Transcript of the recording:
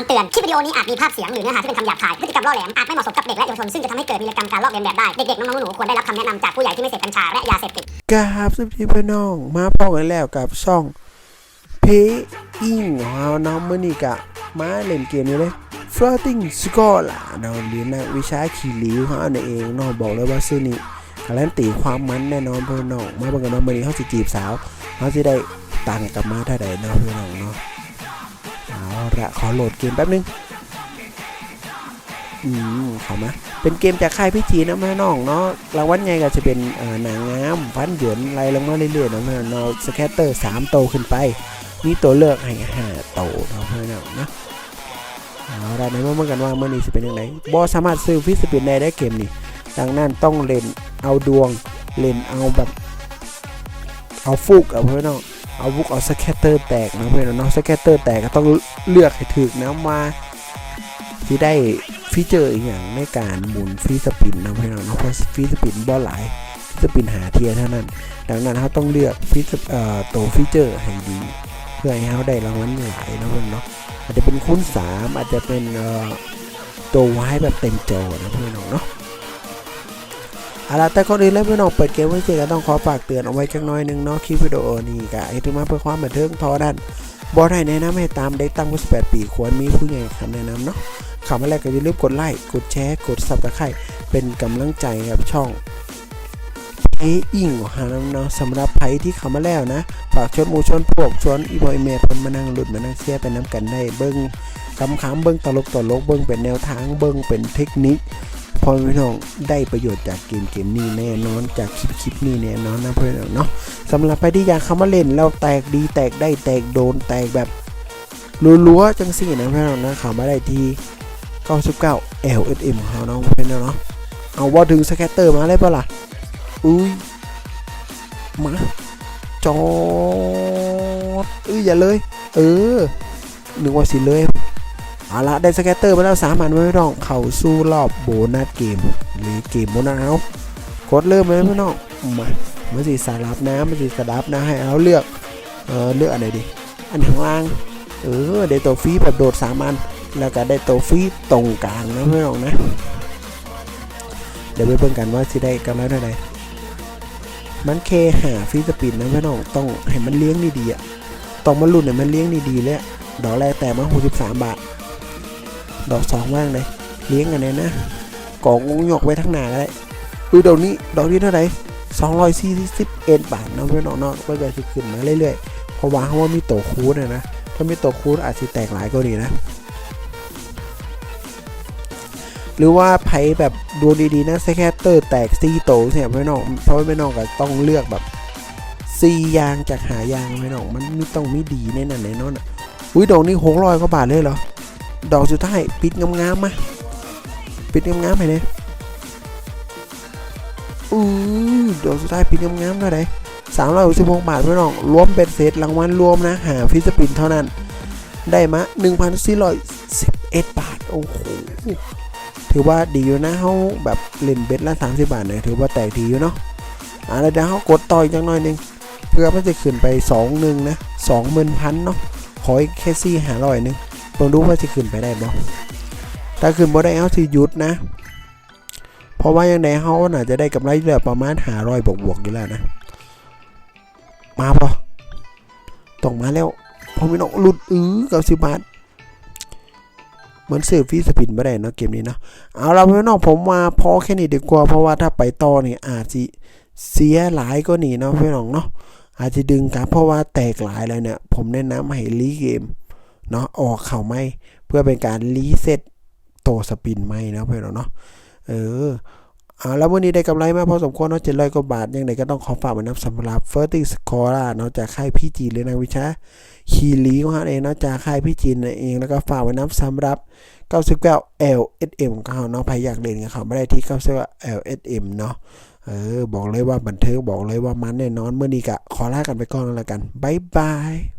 ำเตือน คลิปวิดีโอนี้อาจมีภาพเสียงหรือเนื้อหาที่เป็นคำหยาบคาย พฤติกรรมล่อแหลม อาจไม่เหมาะสมกับเด็กและเยาวชน ซึ่งจะทำให้เกิดวีรกรรมการลอกเลียนแบบได้ เด็กๆ น้องๆ หนูๆ ควรได้รับคำแนะนำจากผู้ใหญ่ที่ไม่เสพกัญชาและยาเสพติด กราบสวัสดีพี่น้อง มาพบกันแล้วกับช่องเพอิงของเราเนาะมื้อนี้กะ มาเล่นเกมนี้เลย Floating Scholar เนาะหรือนักวิชาขี่ลิวของเราเนี่ยเองเนาะบอกเลยว่าซื้อนี้การันตีความมันแน่นอนพี่น้องมาบิ่งกันว่ามือนี้เขาสิจีบสาวเขาสิได้ตังค์กลับมาเท่าใดเนาะพี่น้องเนาะ ละขอโหลดเกมแป๊บนึง อืมข้ามา เป็นเกมจากค่ายพี่จีนะแม่น้องเนาะรางวัลไงก็จะเป็นหนังงามฟันเหยินไล่ลงมาเรื่อยๆนะแม่น้องสแคตเตอร์สามโตขึ้นไปมีตัวเลือกให้ห้าโตเนาะแม่น้องนะเอาละในเมื่อเมื่อกันว่าเมื่อนี้จะเป็นยังไงบอสามารถซื้อฟิสปินได้ได้เกมนี้ดังนั้นต้องเล่นเอาดวงเล่นเอาแบบ เอาฟุกเอาเพื่อนน้อง เอาฟุกเอาสแคตเตอร์แตกนะเพื่อนเนาะสแคตเตอร์แตกก็ต้องเลือกให้ถึกนะมาที่ได้ฟีเจอร์อีกอย่างในการหมุนฟรีสปินนะเพี่องเนาะเพราะฟรีสปินบ่หลายฟรีสปินหาเทียเท่านั้น ดังนั้นเขาต้องเลือกฟรีสเอ่อตัวฟีเจอร์ให้ดี เพื่อให้เขาได้รางวัลหลายนะเพื่อนเนาะอาจจะเป็นคูณสามอาจจะเป็นเอ่อตัวไว้แบบเต็มจอนะเพี่น้องเนาะ เอาละแต่ก่อนอื่นแล้วพี่น้องเปิดเกมไว้เจอกันต้องขอฝากเตือนเอาไว้จักหน้อยนึงเนาะคลิปวิดีโอนี้ก็ให้ถึงมาเพื่อความบันเทิงเทอด้านบ่ได้แนะนำให้ตามเด็กตั้งกว่า18 ปีควรมีผู้ใหญ่คำแนะนำเนาะข่าวมาแรกก็อย่าลืมกดไลค์กดแชร์กดซับสไครต์เป็นกำลังใจกับช่องเพอิงของฮาน้ำเนาะสำหรับไผที่เข้ามาแล้วนะ ฝากชวนมูชวนพวกชวนอีบอยเมย์พนมานั่งหลุดมานั่งเชียร์ไปน้ำกันได้เบิ้งคำขำๆเบิ้งตลกตลกเบิ้งเป็นแนวทางเบิ้งเป็นเทคนิค พอพี่น้องได้ประโยชน์จากเกมเกมนี้แน่นอนจากคลิปคลิปนี้แน่นอนนะเพื่อนเนาะสำหรับไปที่อยากเข้ามาเล่นแล้วแตกดีแตกได้แตกโดนแตกแบบรัวๆจังสี่นะเพื่อนนะเข้ามาได้ที่99 LSM ของเขาเนาะเพื่อนเนาะเอาว่าดึงสแคตเตอร์มาเลยปะล่ะอุ้ยมาจอดเอ้ยอย่าเลย เออนึกว่าสิเลย เอาละได้สแกตเตอร์มาแล้วสามอันไว้ไม่ต้องเข้าสู้รอบโบนัสเกมหรือเกมโบนัสเอากดเริ่มเลยพี่น้องมามันสิสารับนะมันสิสารับนะให้เอาเลือกเออเลือกอันไหนดีอันข้างล่างเออได้ตัวฟรีแบบโดดสามอันแล้วก็ได้ตัวฟรีตรงกลางนะพี่น้องนะ เดี๋ยวไปเบิ่งกันว่าสิได้กำไรเท่าไหร่มันเคหาฟรีสปินนะพี่น้องต้องให้มันเลี้ยงดีๆอะต้องมาลุ้นให้มันเลี้ยงดีๆเลยดอกแรกแต่มา63บาท ดอกสองว่างเลยเลี้ยงกันเลยนะกองงยกไว้ทั้งหนาก็ได้อือดอกนี้ดอกนี้เท่าไหร่241บาทเนาะพี่น้องเนาะก็จะขึ้นมาเรื่อยๆเพราะว่าเขาว่ามีโตวคูดนะนะถ้ามีโตวคูดอาจจะแตกหลายก็ดีนะ หรือว่าไพ่แบบดูดีๆนะแคตเตอร์แตกซีโตเนี่ยพี่น้องเพราะว่าพี่น้องก็ต้องเลือกแบบซียางจากหายางพี่น้องมันมีต้องมีดีแน่นอนแน่นอนอะอุ้ยดอกนี้หกร้อยกว่าบาทเลยเหรอ ดอกสุดท้ายปิดงามๆมาปิดงามๆไปเลยอู้ดอกสุดท้ายปิดงามๆเท่าไหร่สามร้อยหกสิบหกบาทพี่น้องรวมเป็นเศษรางวัลรวมนะหาฟิสปินเท่านั้น ได้มาหนึ่งพันสี่ร้อยสิบเอ็ดบาท โอ้โหถือว่าดีอยู่นะเขาแบบเล่นเบ็ดละ30บาทเนี่ยถือว่าแตกดีอยู่เนาะอ่าแล้วเดี๋ยวเขากดต่ออีกจังหน่อยนึงเพื่อมันจะขึ้นไป2หนึ่งนะสองหมื่นพันเนาะขออีกแค่ซี่หาร้อยหนึง ลองดูว่าจะขึ้นไปได้บ่ถ้าขึ้นบ่ได้เอาสิหยุดนะ เพราะว่ายังไงเขาน่าจะได้กำไรเหลือประมาณหาร้อยบวกๆอยู่แล้วนะ มาปะต้องมาแล้วพอไม่นอกหลุดอื้อเก้าสิบบาทเหมือนซื้อฟีสปินไม่ได้เนาะเกมนี้เนาะเอาละพี่น้องผมมาพอแค่นี้ดีกว่าเพราะว่าถ้าไปต่อนี่อาจจะเสียหลายก็หนีเนาะพี่น้องเนาะอาจจะดึงกลับเพราะว่าแตกหลายแล้วเนี่ยผมแนะนำให้รีเกม เนาะออกเข่าไม่เพื่อเป็นการรีเซ็ตโตสปินไม่เนาะพี่น้องเนาะเออเอาแล้ววันนี้ได้กำไรมากพอสมควรเนาะเจ็ดร้อยกว่าบาท ยังไงก็ต้องขอฝากไว้นะสำหรับ f i r s t i n g Scorer เนาะจากค่ายพี่จีนเลยนะวิชาคีรีของเขาเองเนาะจากค่ายพี่จีนเองแล้วก็ฝากไว้นะสำหรับ 99 LSM ของเขาเนาะใครอยากเล่นกับเขาไม่ได้ที่99 LSM เนาะเออ บอกเลยว่าบันเทิงบอกเลยว่ามันแน่นอนเมื่อนี้กะขอลากันไปก่อนแล้วกันบ๊ายบาย